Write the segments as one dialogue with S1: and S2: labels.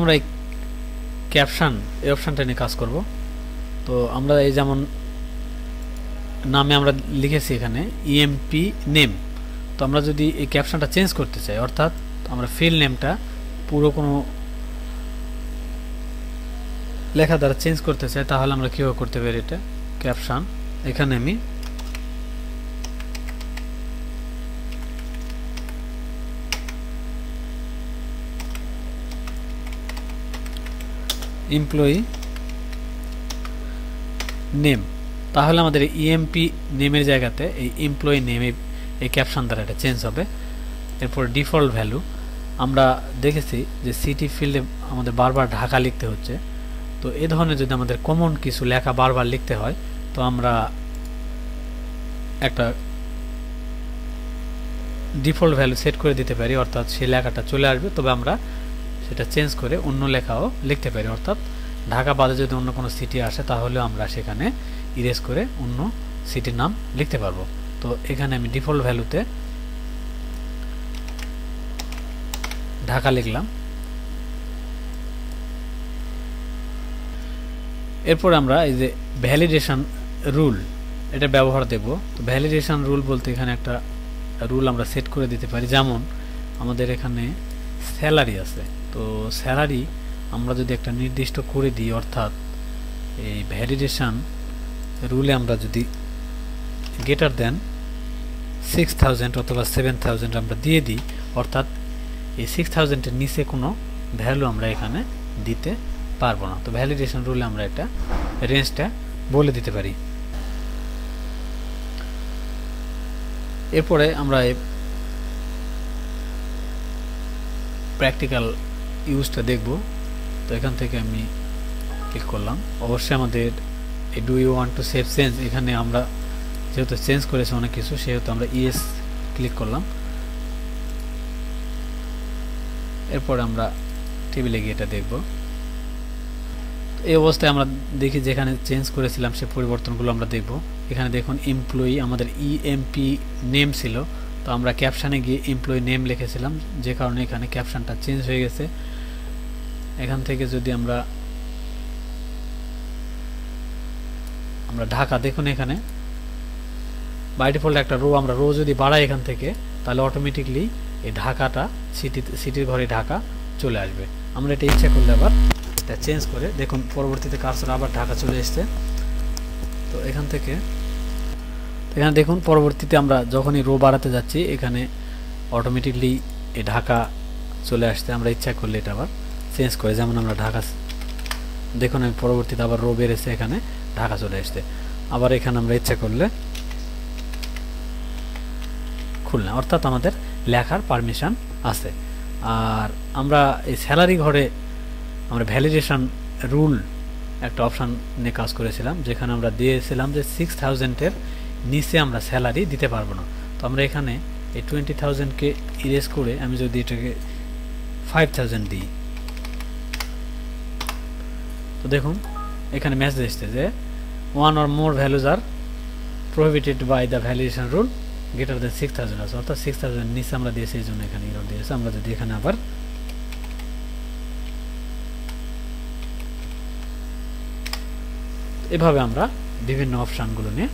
S1: আমরা এই ক্যাপশান এই অপশানটা নিয়ে কাজ করব। তো আমরা এই যেমন নামে আমরা লিখেছি এখানে ইএমপি নেম তো আমরা যদি এই ক্যাপশনটা চেঞ্জ করতে চাই, অর্থাৎ আমরা ফিল নেমটা পুরো কোনো লেখা দ্বারা চেঞ্জ করতে চাই, তাহলে আমরা কীভাবে করতে পারি এটা? ক্যাপশন এখানে আমি এমপ্লয়ি নেম তাহলে আমাদের ইএমপি নেমের জায়গাতে এই এমপ্লয়ি নেমে এই ক্যাপশন দ্বারা এটা চেঞ্জ হবে। এরপর ডিফল্ট ভ্যালু আমরা দেখেছি যে সিটি ফিল্ডে আমাদের বারবার ঢাকা লিখতে হচ্ছে। তো এ ধরনের যদি আমাদের কমন কিছু লেখা বারবার লিখতে হয়, তো আমরা একটা ডিফল্ট ভ্যালু সেট করে দিতে পারি, অর্থাৎ সেই লেখাটা চলে আসবে। তবে আমরা সেটা চেঞ্জ করে অন্য লেখাও লিখতে পারি। অর্থাৎ ঢাকা বাদে যদি অন্য কোনো সিটি আসে, তাহলেও আমরা সেখানে ইরেজ করে অন্য সিটির নাম লিখতে পারব। তো এখানে আমি ডিফল্ট ভ্যালুতে ঢাকা লিখলাম। এরপর আমরা এই যে ভ্যালিডেশন রুল এটা ব্যবহার দেব। তো ভ্যালিডেশন রুল বলতে এখানে একটা রুল আমরা সেট করে দিতে পারি। যেমন আমাদের এখানে স্যালারি আছে। তো স্যালারি আমরা যদি একটা নির্দিষ্ট করে দিই, অর্থাৎ এই ভ্যালিডেশন রুলে আমরা যদি গেটার দেন সিক্স থাউজেন্ড অথবা সেভেন থাউজেন্ড আমরা দিয়ে দিই, অর্থাৎ এই সিক্স থাউজেন্ডের নিচে কোনো ভ্যালু আমরা এখানে দিতে পারব না। তো ভ্যালিডেশন রুলে আমরা একটা রেঞ্জটা বলে দিতে পারি। এরপরে আমরা প্র্যাকটিক্যাল ইউজটা দেখব। তো এখান থেকে আমি ক্লিক করলাম। অবশ্যই আমাদের এই do you want to save change এখানে আমরা যেহেতু চেঞ্জ করেছি অনেক কিছু, সেহেতু আমরা ইএস ক্লিক করলাম। এরপর আমরা টেবিলে গিয়ে এটা দেখব। এই অবস্থায় আমরা দেখি যেখানে চেঞ্জ করেছিলাম সে পরিবর্তনগুলো আমরা দেখব। এখানে দেখুন এমপ্লয়ি আমাদের ইএমপি নেম ছিল। তো আমরা ক্যাপশানে গিয়ে এমপ্লয়ি নেম লিখেছিলাম। যে কারণে এখানে ক্যাপশানটা চেঞ্জ হয়ে গেছে। এখান থেকে যদি আমরা আমরা ঢাকা দেখুন এখানে বাই একটা রো আমরা রো যদি বাড়াই এখান থেকে, তাহলে অটোমেটিকলি এই ঢাকাটা সিটি সিটির ঘরে ঢাকা চলে আসবে। আমরা এটা ইচ্ছা করলে আবার এটা চেঞ্জ করে, দেখুন পরবর্তীতে কারসর আবার ঢাকা চলে এসছে। তো এখান থেকে, এখানে দেখুন পরবর্তীতে আমরা যখনই রো বাড়াতে যাচ্ছি, এখানে অটোমেটিকলি এই ঢাকা চলে আসছে, আমরা ইচ্ছা করলে এটা আবার চেঞ্জ করে, যেমন আমরা ঢাকা দেখুন, আমি পরবর্তীতে আবার রো বেড়েছে এখানে, ঢাকা চলে আসছে। আবার এখানে আমরা ইচ্ছা করলে খুলনা, অর্থাৎ আমাদের লেখার পারমিশন আছে। আর আমরা এই স্যালারি ঘরে আমরা ভ্যালিডেশন রুল একটা অপশান নিয়ে কাজ করেছিলাম, যেখানে আমরা দিয়েছিলাম যে সিক্স থাউজেন্ডের নিচে আমরা স্যালারি দিতে পারব না। তো আমরা এখানে এই টোয়েন্টি থাউজেন্ডকে ইরেজ করে আমি যদি এটাকে ফাইভ থাউজেন্ড দিই তো দেখুন, এখানে মেসেজ এসছে যে one or more values are prohibited by the validation rule greater than six thousand আছে অর্থাৎ সিক্স থাউজেন্ড নিচে আমরা দিয়েছি, এই জন্য এখানে ইরোর দিয়েছে। আমরা যদি এখানে আবার এভাবে আমরা বিভিন্ন অপশানগুলো নিয়ে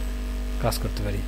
S1: কাজ করতে পারি।